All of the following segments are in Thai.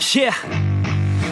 Yeah.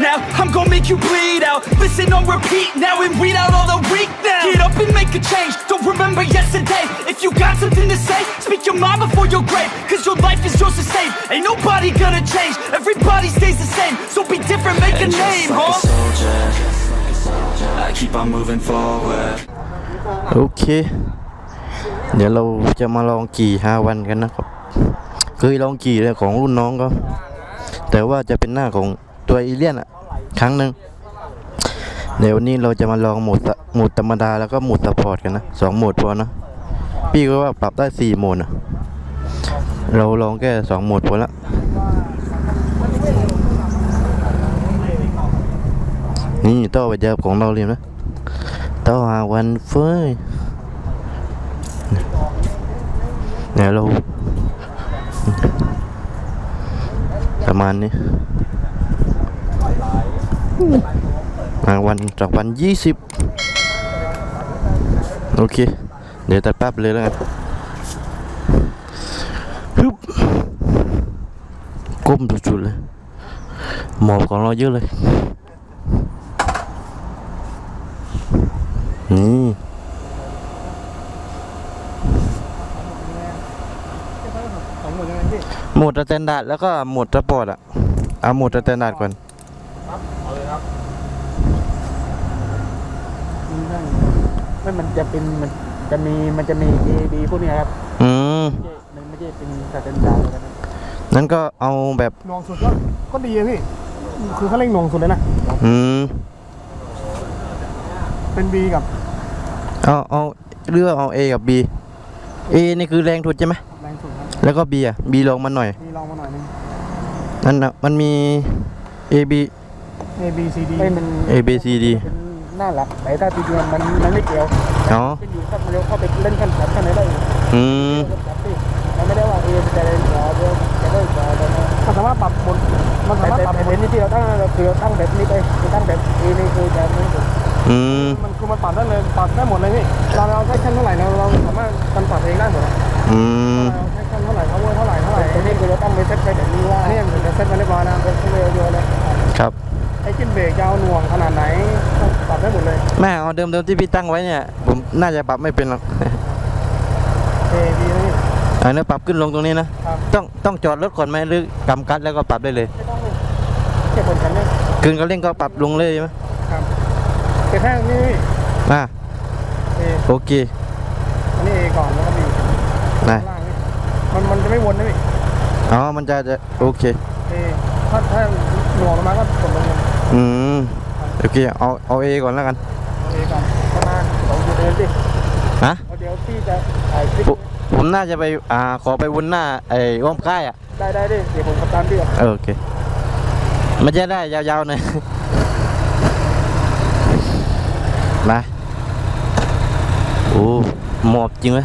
now. I'm gonna make you bleed out. Listen on repeat now and weed out all the weak now. Get up and make a change. Don't remember yesterday. If you got something to say, speak your mind before your grave. Cause your life is yours to save. Ain't nobody gonna change. Everybody stays the same. So be different, make a And name, just like a huh? soldier, I keep on moving forward. โอเคเดี๋ยวเราจะมาลองขี่ฮาวันกันนะครับ เคยลองขี่เลยของรุ่นน้องก็แต่ว่าจะเป็นหน้าของ ตัวอีเลียนอะครั้งหนึ่งเดี๋ยววันนี้เราจะมาลองโหมดโหมดธรรมดาแล้วก็โหมดสปอร์ตกันนะสองโหมดพอนะพี่ก็ว่าปรับได้สี่โหมดนะเราลองแค่สองโหมดพอละนี่ต่อไปเจอของเราเลยนะต่อหาวันเฟ้ยเนี่ยเราประมาณนี้ รางวัลรางวัลยี่สิบโอเค เดี๋ยวตัดแป๊บเลยแล้วกันฮึบก้มสุดๆเลย หมอบของเราเยอะเลย นี่หมดสแตนดาร์ดแล้วก็หมดสปอร์ตอะเอาหมดสแตนดาร์ดก่อน ไม่มันจะเป็นมันจะมีมันจะมี A B พวกเนี้ยครับอืมไม่ไม่ใช่เป็นสแตนดาร์ดเลยนะนั้นก็เอาแบบ หน่วงสุดก็ก็ดีอะพี่ คือเขาเร่งหน่วงสุดเลยนะ อืมเป็น B กับเอาเอาเลือกเอา A กับ B A นี่คือแรงทุดใช่ไหมแรงสุดครับแล้วก็ B อะ B ลงมาหน่อย B ลองมาหน่อยนึง นั่นนะมันมี A B A B C D ไม่มัน A B C D เป็น หน้าหลักแต่ถ้าทีเดียวมันมันไม่เกี่ยวอ๋อเป็นอยู่ครับมันเร็วเข้าไปเล่นขั้นขันขั้นไหนได้อืมมันไม่ได้ว่า A มันจะเล่นขวาเดียวจะเล่นขวาเดียวมันสามารถปรับบนมันสามารถปรับบนนี่ที่เราตั้งเราคือเราตั้งแบบนี้ไปตั้งแบบ A นี่คือจะไม่ถูกอืมมันคือมันปรับได้เลยปรับได้หมดเลยพี่เราเราใช้ขั้นเท่าไหร่เราเราสามารถมันปรับเองได้หมดอะอืมเราใช้ขั้นเท่าไหร่ power เท่าไหร่เท่าไหร่ตัวนี้คือเราตั้งไปเซ็ตไปแบบนี้ว่าอันนี้มันจะเซ็ตมาเรียบร้อยนะเป็นเร็วเดียวเลยครับไอ้ขึ้นเบรกยาวหน่วงขนาดไหนปรับได้หมดเลยแม่เอาเดิมเดิมที่พี่ตั้งไว้เนี่ย ผมน่าจะปรับไม่เป็นหรอกเอดีนะพี่อันนี้ปรับขึ้นลงตรงนี้นะ ครับต้องต้องจอดรถก่อนไหมหรือกำกัดแล้วก็ปรับได้เลยไม่ต้องเลยแค่บนคันนี้คืนก็เร่งก็ปรับลงเลยใช่ไหมครับแค่แค่นี้พี่อ่าเอโอเคอันนี้เอก่อนแล้วก็บีนะล่างนี่มันมันจะไม่วนนะพี่อ๋อมันจะจะโอเค เอถ้าถ้าหน่วงลงมาก็กดลงเลย อืมโอเคเอาเอาเอก่อนแล้วกันเอก่อนประมาณสองจุดเดินสิฮะเดี๋ยวพี่จะถ่ายคลิปผมผมน่าจะไปอ่าขอไปวนหน้าไอ้อ้อมค่ายอะได้ได้ดิเดี๋ยวผมทำตามพี่ก่อนเออโอเคมันจะได้ยาวๆหน่อยมาโอ้หมอบจริงไหม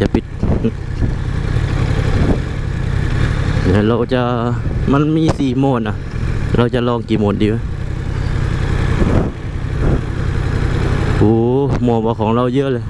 จะปิด เดี๋ยวเราจะมันมีสี่โหมดอะ เราจะลองกี่โหมดดีวะโอ้โหมดของเราเยอะเลย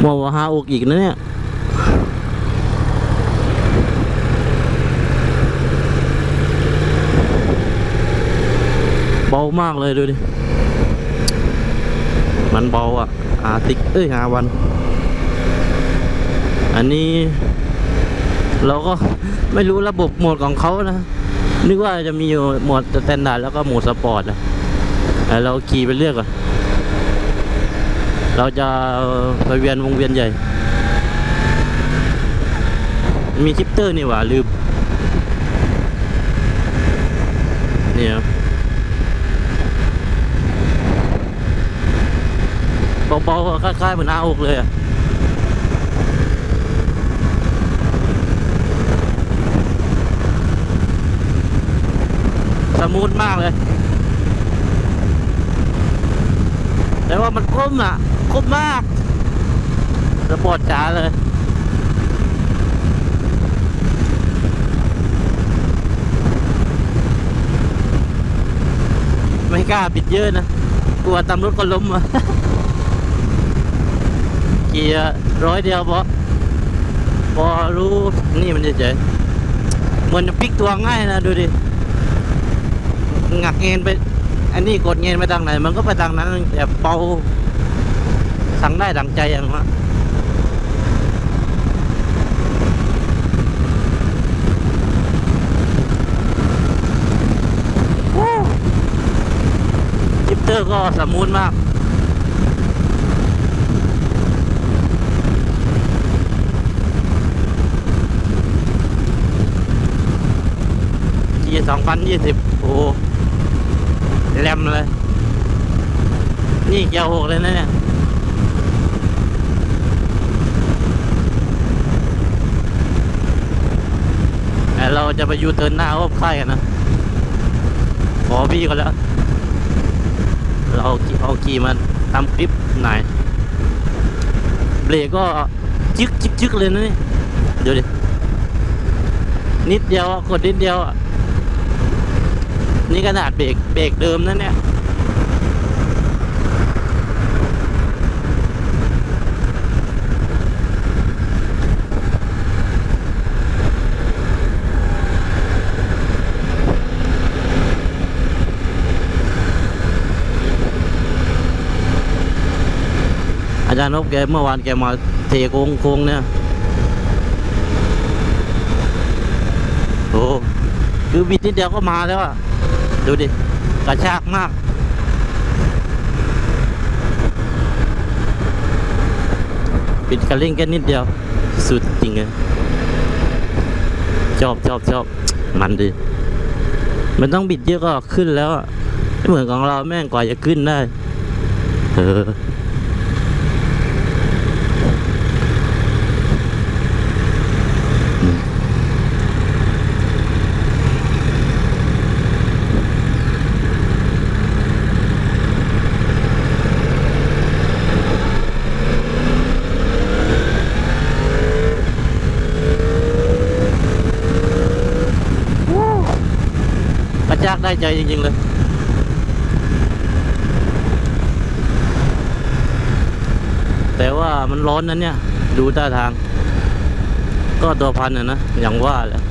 โหมดว่าห้าอกอีกนะเนี่ยเบามากเลยดูดิ มันเบาอะหาติกเอ้ยหาวัน อันนี้ เราก็ไม่รู้ระบบโหมดของเขานะ นึกว่าจะมีอยู่โหมดสแตนดาร์ดแล้วก็โหมดสปอร์ตนะแต่เราขี่ไปเรื่อยก่อน เราจะไปเวียนวงเวียนใหญ่ มีชิปเตอร์นี่หว่าลืม นี่ครับเบาๆคล้ายๆเหมือนอาอกเลยอะ มูทมากเลย แต่ว่ามันก้มอะก้มมากสปอร์ตจ๋าเลยไม่กล้าบิดเยอะนะ กลัวตำรถก็ล้มอะเกียร์ร้อยเดียวพอพอรู้ นี่มันเฉยเหมือนจะพลิกตัวง่ายนะ ดูดิ งักเงินไป อันนี้กดเงินไปทางไหน มันก็ไปทางนั้นแต่เป่าสั่งได้ดังใจอย่างนั้นจิปเตอร์ก็สมูทมากยี่สิบ แรมเลย นี่เกียร์หกเลยนะเนี่ยแต่เราจะไปยูเทิร์นหน้าอ้อมค่ายกันนะ ขอพี่ก็แล้ว เราเอาขี่มาทำคลิปไหน เบรกก็จึกจึกจึกเลยนะนี่ดูดิ นิดเดียวอะกดนิดเดียวอะ นี่ขนาดเบรกเบรกเดิมนั่นเนี่ยอาจารย์นบแกเมื่อวานแกมาเทโค้งโค้งเนี่ยโอ้คือบิดนิดเดียวก็มาแล้วอะ ดูดิ กระชากมากปิดคันเร่งแค่นิดเดียว สุดจริงเลยชอบชอบชอบมันดีมันต้องบิดเยอะก็ขึ้นแล้ว เหมือนของเราแม่งกว่าจะขึ้นได้ เออ กระชากได้ใจจริงๆเลยแต่ว่ามันร้อนนั้นเนี่ย ดูท่าทาง ก็ตัวพันนะนะ อย่างว่าแหละ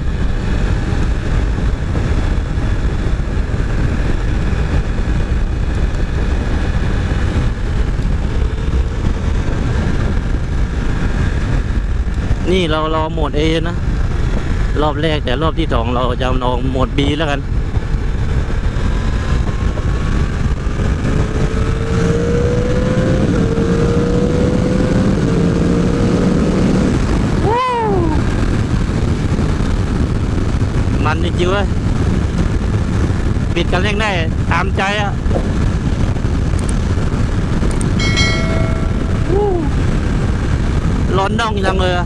นี่เรารอโหมด A นะ รอบแรกแต่รอบที่สองเราจะลองโหมด B แล้วกัน มันจริงๆเว้ยปิดกันเร่งได้ตามใจอะร้อนน่องจังเลยอะ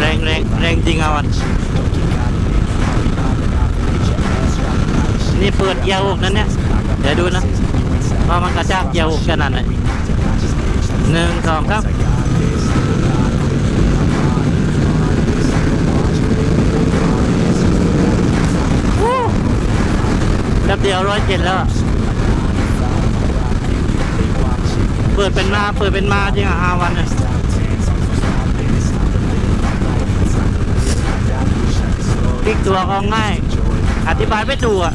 แรงแรงแรงจริงอะมันนี่ เปิดเกียร์หกนั่นเนี่ย เดี๋ยวดูนะว่ามันกระชากเกียร์หกขนาดไหนหนึ่งสองครับแป๊บเดียวร้อยเจ็ดแล้ว เปิดเป็นมา เปิดเป็นมาจริงอะห้าวันเนี่ยพลิกตัวก็ง่าย อธิบายไม่ถูกอะ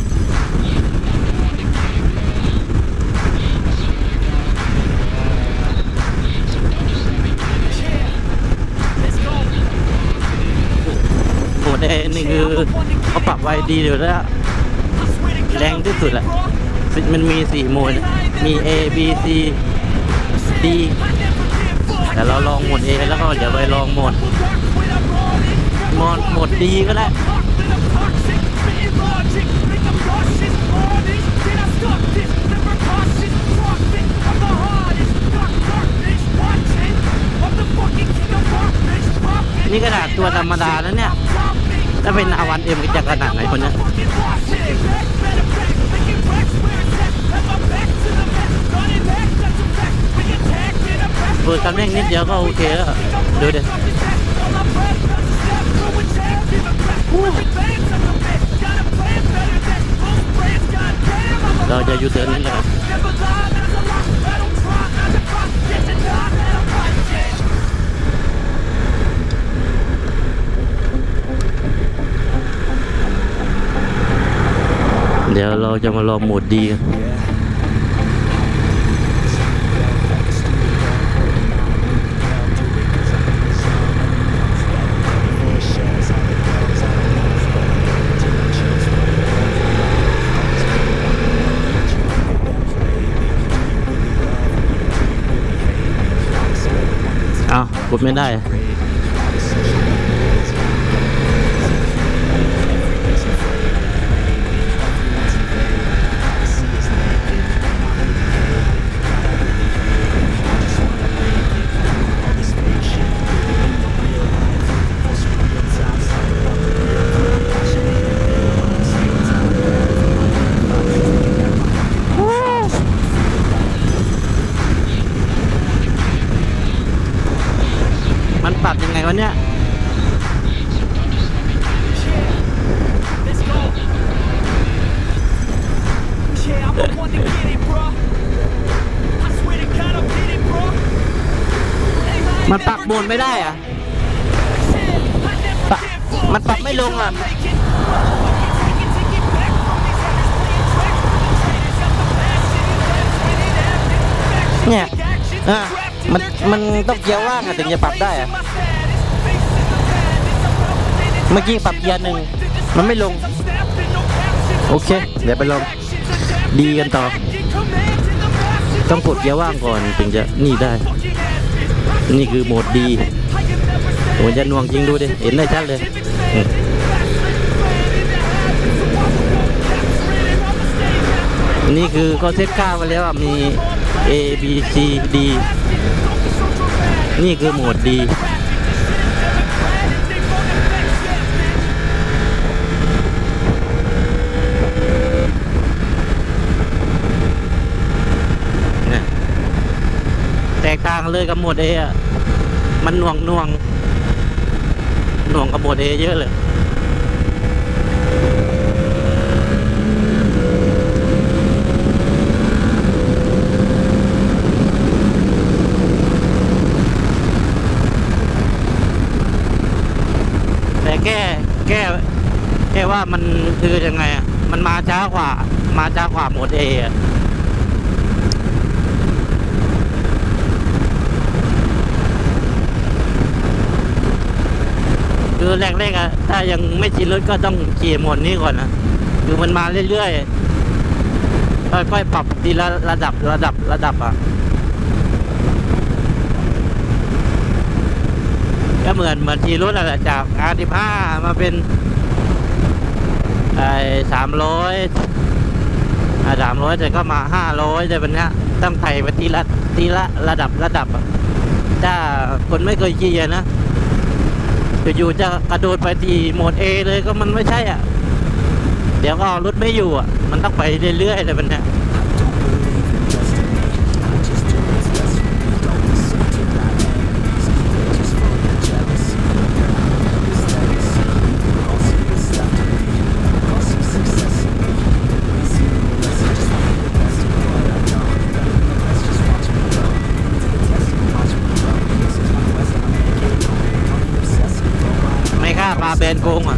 คือเขาปรับไว้ดีอยู่แล้วแรงที่สุดแหละมันมีสี่โหมดมี A B C D แต่เราลองโหมด A แล้วก็เดี๋ยวไปลองโหมดโหมดโหมดดีก็ได้นี่ขนาดตัวธรรมดาแล้วเนี่ย ถ้าเป็นอาวันเอ็มจะขนาดไหนคนเนี้ยเปิดกันเร่งนิดเดียวก็โอเคแล้วดูดิเราจะยูเทินนี่แหละ ดี๋ยวเราจะมาลองโหมดดีกันเอากดไม่ได้ มันปรับไม่ได้อะปะมันปรับไม่ลงอะ เนี่ยอะมันมันต้องเกียร์ว่างอะถึงจะปรับได้อะ เมื่อกี้ปรับเกียร์หนึ่งมันไม่ลง โอเค เดี๋ยวไปลองดีกันต่อ ต้องกดเกียร์ว่างก่อนถึงจะนี่ได้ นี่คือโหมดดีโอ้ยจะน่วงจริงดูดิ เห็นได้ชัดเลย นี่คือเขาเซตค่ามาแล้วอะมี A B C D นี่คือโหมดดี เนี่ยแตกต่างเลยกับหมด A อะ มันหน่วงหน่วงหน่วงกับหมด A เยอะเลยแต่แก้แก้แก้ว่ามันคือยังไงอะ มันมาช้ากว่า มาช้ากว่าหมด A อะ คือแรกๆอะถ้ายังไม่ชินรถก็ต้องขี่หมดนี้ก่อนนะคือมันมาเรื่อยๆค่อยๆปรับทีละระดับระดับระดับอะก็เหมือนเหมือนขี่รถนั่นแหละจาก R15 มาเป็นไอ้สามร้อยสามร้อยแต่ก็มาห้าร้อยแต่เป็นเนี้ยต้องไถ่ไปทีละทีละระดับระดับอะถ้าคนไม่เคยขี่นะ อยู่ๆจะกระโดดไปที่โหมด A เลยก็มันไม่ใช่อะ เดี๋ยวก็รถไม่อยู่อะ มันต้องไปเรื่อยๆเลยมันเนี่ย ล้าปลาแบนโกงอะ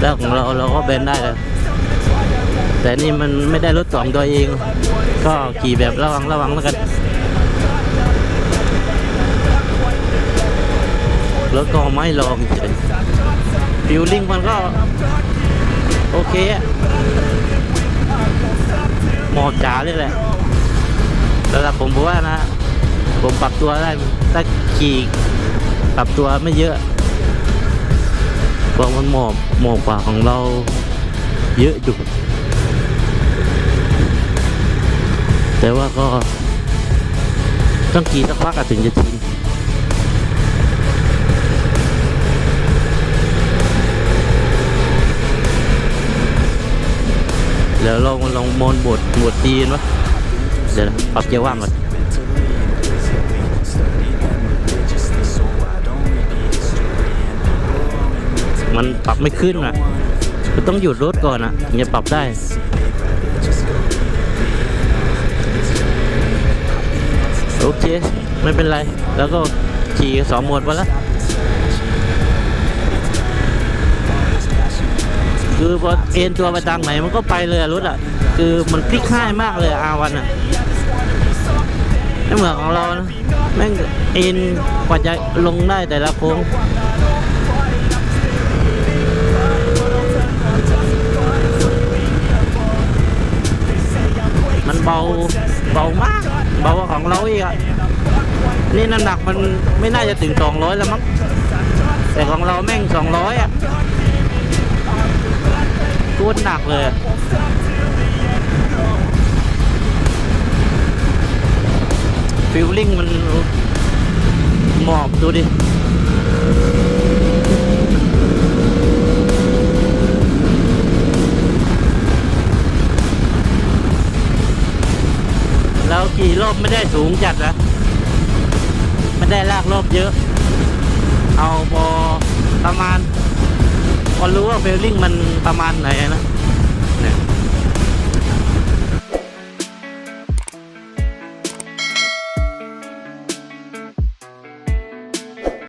แล้วของเราเราก็เบนได้เลยแต่นี่มันไม่ได้รถสองตัวเอง ก็ขี่แบบระวังระวังแล้วกัน รถก็ไม่ลองเฉย ฟิลลิ่งมันก็ โอเคอะหมอบจ๋าเลยแหละสำหรับผมผมว่านะ ผมปรับตัวได้ถ้าขี่ปรับตัวไม่เยอะเพรามันหมอบหมอบกว่าของเราเยอะอยู่แต่ว่าก็ต้องขี่สักพักอะถึงจะชิน เดี๋ยวลองลองโมนบทบทตีนวะเดี๋ยวปรับเกียร์ว่างก่อนมันปรับไม่ขึ้นอะคือต้องหยุดรถก่อนอะถึงจะปรับได้โอเค ไม่เป็นไร แล้วก็ขี่สองหมดมาแล้ว คือพอเอ็นตัวไปทางไหนมันก็ไปเลยรถอะ คือมันพลิกง่ายมากเลยอาวันอะไม่เหมือนของเรานะแม่งเอ็นกว่าจะลงได้แต่ละโค้งมันเบาเบามาก เบากว่าของเราอีกอะนี่น้ำหนักมันไม่น่าจะถึง 200 แล้วมั้งแต่ของเราแม่ง 200 อะ กูดหนักเลยฟิลลิ่งมันหมอบดูดิเราขี่รอบไม่ได้สูงจัดนะไม่ได้ลากรอบเยอะ เอาพอประมาณ พอรู้ว่าเฟลลิ่งมันประมาณไหนนะ